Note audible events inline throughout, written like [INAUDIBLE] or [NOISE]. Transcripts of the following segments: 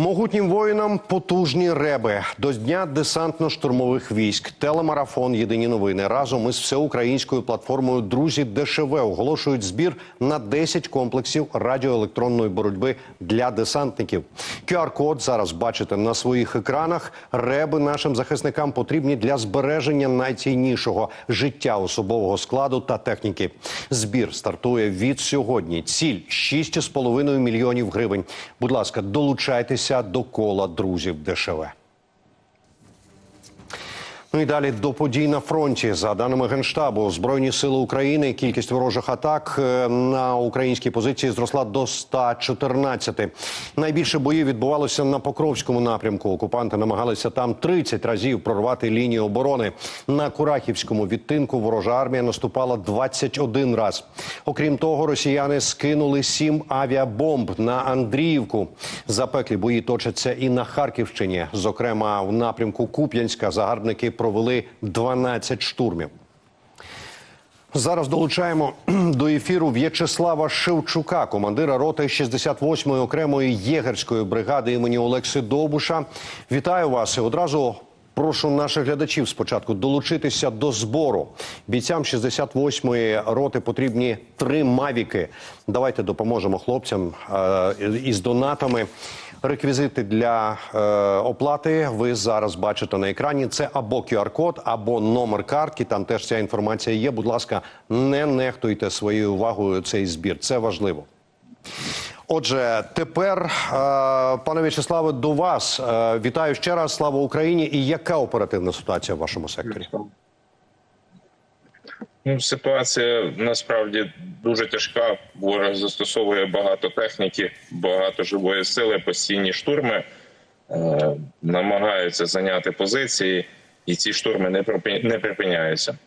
Могутнім воїнам потужні реби до дня десантно-штурмових військ. Телемарафон Єдині новини разом із всеукраїнською платформою Друзі ДШВ оголошують збір на 10 комплексів радіоелектронної боротьби для десантників. QR-код зараз бачите на своїх екранах. Реби нашим захисникам потрібні для збереження найціннішого життя особового складу та техніки. Збір стартує від сьогодні. Ціль 6,5 мільйонів гривень. Будь ласка, долучайтеся до кола друзів ДШВ. Ну і далі до подій на фронті. За даними генштабу, збройні сили України кількість ворожих атак е, на українські позиції зросла до 114. Найбільше боїв відбувалося на Покровському напрямку. Окупанти намагалися там 30 разів прорвати лінію оборони. На Курахівському відтинку ворожа армія наступала 21 раз. Окрім того, росіяни скинули 7 авіабомб на Андріївку. Запеклі бої точаться і на Харківщині. Зокрема, в напрямку Куп'янська загарбники провели 12 штурмів. Зараз долучаємо [CLEARS THROAT] до ефіру В'ячеслава Шевчука, командира роти 68-ї окремої єгерської бригади імені Олекси Довбуша. Вітаю вас і одразу прошу наших глядачів спочатку долучитися до збору. Бійцям 68-ї роти потрібні три мавіки. Давайте допоможемо хлопцям е, із донатами. Реквізити для е, оплати ви зараз бачите на екрані. Це або QR-код, або номер картки. Там теж ця інформація є. Будь ласка, не нехтуйте своєю увагою цей збір. Це важливо. Отже, тепер, е, пане В'ячеславе, до вас Е, вітаю ще раз. Слава Україні! І яка оперативна ситуація в вашому секторі? Ну, ситуація насправді дуже тяжка. Ворог застосовує багато техніки, багато живої сили, постійні штурми, е, намагаються зайняти позиції, і ці штурми не припи- не припиняються.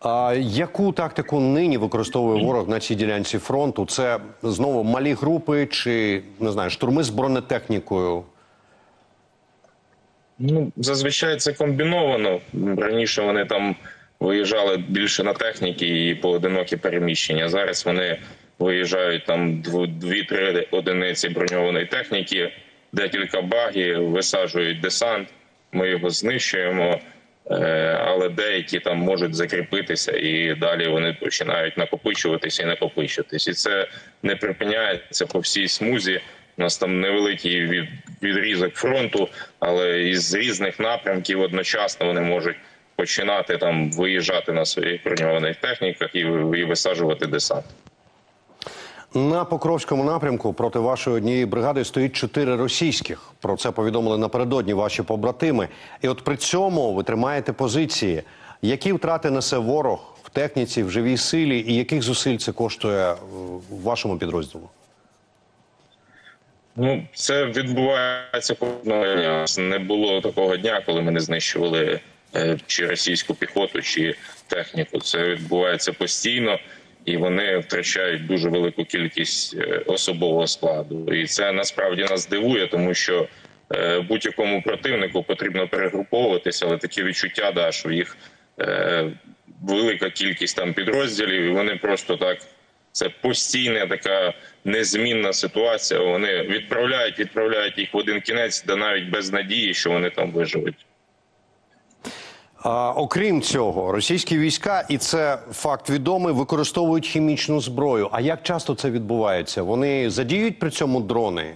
А яку тактику нині використовує ворог на цій ділянці фронту? Це знову малі групи чи не знаю, штурми з бронетехнікою? Ну, зазвичай це комбіновано. Раніше вони там виїжджали більше на техніки і поодинокі переміщення. Зараз вони виїжджають там дві-три одиниці броньованої техніки, декілька багів, висаджують десант. Ми його знищуємо. Е, Але деякі там можуть закріпитися, і далі вони починають накопичуватися і накопичуватися. І це не припиняється по всій смузі. У нас там невеликий від, відрізок фронту, але із різних напрямків одночасно вони можуть починати там виїжджати на своїх броньованих техніках і, і висаджувати десант. На Покровському напрямку проти вашої однієї бригади стоїть чотири російських. Про це повідомили напередодні ваші побратими. І от при цьому ви тримаєте позиції. Які втрати несе ворог в техніці, в живій силі, і яких зусиль це коштує е, вашому підрозділу? Ну, це відбувається кожного дня. Не було такого дня, коли ми не знищували е, чи російську піхоту, чи техніку. Це відбувається постійно, і вони втрачають дуже велику кількість е, особового складу. І це насправді нас дивує, тому що е, будь-якому противнику потрібно перегруповуватися, але таке відчуття, да, що їх велика кількість там підрозділів, і вони просто так. Це постійна така незмінна ситуація. Вони відправляють, відправляють їх в один кінець, де навіть без надії, що вони там виживуть. А, окрім цього, російські війська, і це факт відомий, використовують хімічну зброю. А як часто це відбувається? Вони задіють при цьому дрони?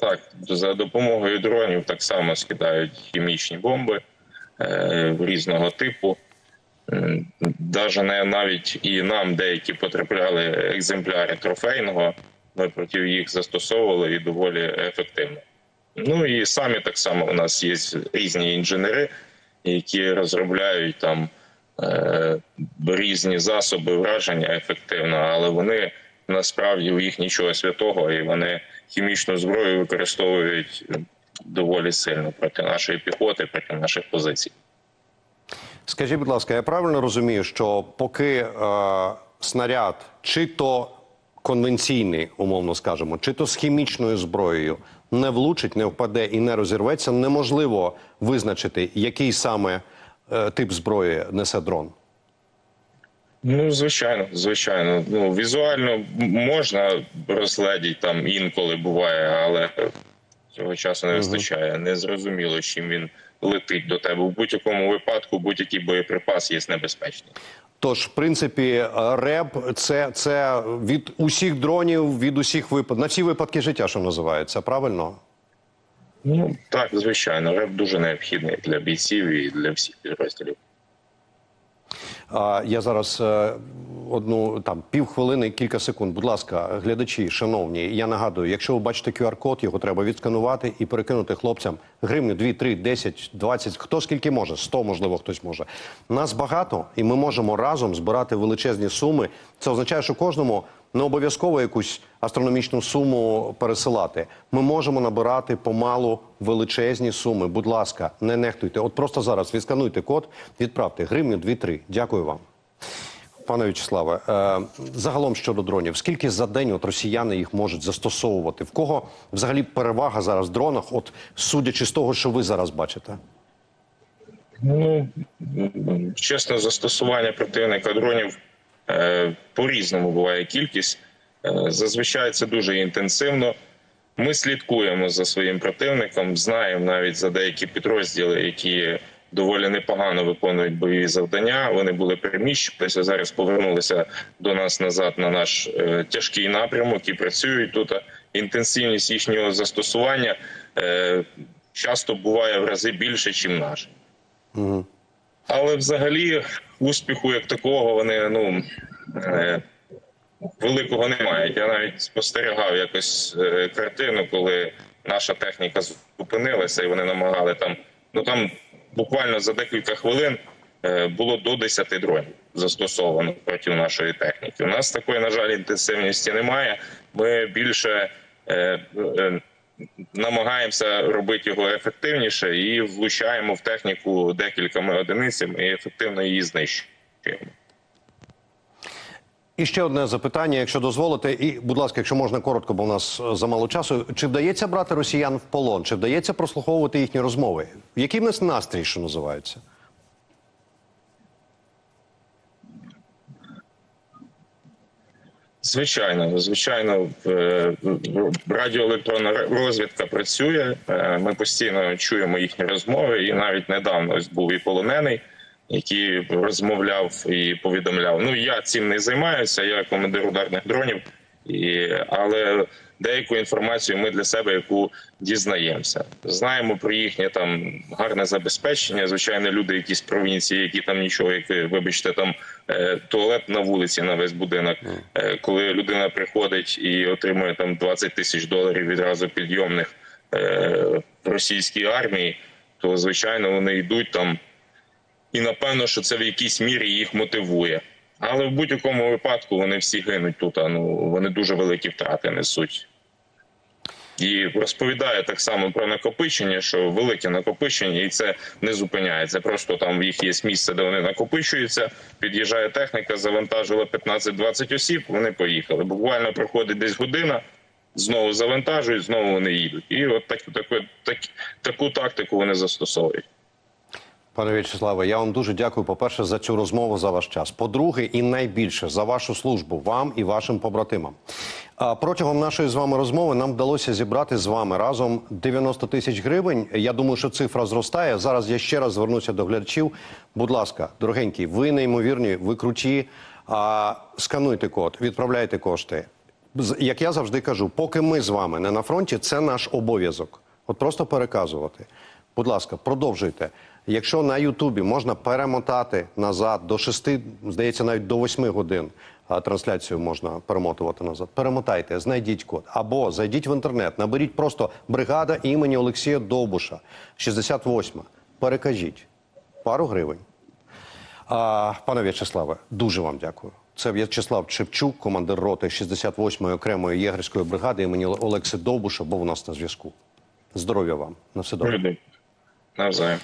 Так, за допомогою дронів так само скидають хімічні бомби е, різного типу. Даже навіть і нам деякі потрапляли екземпляри трофейного. Ми проти їх застосовували і доволі ефективно. Ну і самі так само у нас є різні інженери, які розробляють там е, різні засоби враження ефективно, але вони насправді у їх нічого святого, і вони хімічну зброю використовують доволі сильно проти нашої піхоти, проти наших позицій. Скажіть, будь ласка, я правильно розумію, що поки е, снаряд, чи то конвенційний, умовно скажемо, чи то з хімічною зброєю не влучить, не впаде і не розірветься, неможливо визначити, який саме е, тип зброї несе дрон. Ну, звичайно, звичайно. Ну, візуально можна розгледіти там інколи буває, але цього часу не вистачає. Незрозуміло, з чим він летить до тебе. У будь-якому випадку будь-який боєприпас є небезпечний. Тож, в принципі, РЕБ це, це від усіх дронів, від усіх випадків, на всі випадки життя, що називається, правильно? Ну так, звичайно, реп дуже необхідний для бійців і для всіх підрозділів. Я зараз е, одну там півхвилини, кілька секунд. Будь ласка, глядачі, шановні. Я нагадую, якщо ви бачите QR-код, його треба відсканувати і перекинути хлопцям гривню 2, 3, 10, 20, хто скільки може, 100, можливо, хтось може. Нас багато, і ми можемо разом збирати величезні суми. Це означає, що кожному не обов'язково якусь астрономічну суму пересилати. Ми можемо набирати помалу величезні суми. Будь ласка, не нехтуйте. От просто зараз відскануйте код, відправте гривню 2-3. Дякую вам. Пане В'ячеславе, е, загалом щодо дронів, скільки за день от росіяни їх можуть застосовувати? В кого взагалі перевага зараз в дронах? От судячи з того, що ви зараз бачите? Ну чесно, застосування противника дронів е, по-різному буває кількість. Е, зазвичай це дуже інтенсивно. Ми слідкуємо за своїм противником, знаємо навіть за деякі підрозділи, які доволі непогано виконують бойові завдання. Вони були переміщувалися, зараз повернулися до нас назад на наш е, тяжкий напрямок і працюють тут. Інтенсивність їхнього застосування е, часто буває в рази більше, ніж наш. Але взагалі успіху як такого вони ну е, великого не мають. Я навіть спостерігав якось картину, коли наша техніка зупинилася, і вони намагали там. Ну там буквально за декілька хвилин е, було до 10 дронів застосовано проти нашої техніки. У нас такої, на жаль, інтенсивності немає. Ми більше е, е, намагаємося робити його ефективніше і влучаємо в техніку декількома одиницями і ефективно її знищуємо. І ще одне запитання, якщо дозволите, і будь ласка, якщо можна коротко, бо в нас е, замало часу. Чи вдається брати росіян в полон? Чи вдається прослуховувати їхні розмови? Який в нас настрій, що називається? Звичайно, звичайно, е, радіоелектронна розвідка працює. Е, Ми постійно чуємо їхні розмови, і навіть недавно ось був і полонений, який розмовляв і повідомляв. Ну я цим не займаюся. Я командир ударних дронів, і але деяку інформацію ми для себе яку дізнаємося. Знаємо про їхнє там гарне забезпечення. Звичайно, люди, якісь провінції, які там нічого, як вибачте, там е, туалет на вулиці на весь будинок. Е, коли людина приходить і отримує там 20 тисяч доларів відразу підйомних е, російській армії, то звичайно вони йдуть там. І напевно, що це в якійсь мірі їх мотивує. Але в будь-якому випадку вони всі гинуть тут. А ну вони дуже великі втрати несуть. І розповідає так само про накопичення, що велике накопичення, і це не зупиняється. Просто там в їх є місце, де вони накопичуються. Під'їжджає техніка, завантажила 15-20 осіб. Вони поїхали. Буквально проходить десь година, знову завантажують, знову вони їдуть. І от так, таку, так, таку тактику вони застосовують. Пане В'ячеславе, я вам дуже дякую. По-перше, за цю розмову за ваш час. По-друге, і найбільше за вашу службу вам і вашим побратимам. Протягом нашої з вами розмови нам вдалося зібрати з вами разом 90 тисяч гривень. Я думаю, що цифра зростає. Зараз я ще раз звернуся до глядачів. Будь ласка, дорогенькі, ви неймовірні, ви круті. А, скануйте код, відправляйте кошти. Як я завжди кажу, поки ми з вами не на фронті, це наш обов'язок. От просто переказувати. Будь ласка, продовжуйте. Якщо на Ютубі можна перемотати назад до 6, здається, навіть до 8 годин трансляцію можна перемотувати назад. Перемотайте, знайдіть код. Або зайдіть в інтернет, наберіть просто бригада імені Олексія Довбуша, 68. Перекажіть пару гривень. Пане В'ячеславе, дуже вам дякую. Це В'ячеслав Чепчук, командир роти 68-ї окремої єгерської бригади імені Олекси Довбуша, був у нас на зв'язку. Здоров'я вам. На все добре. Навзаєм.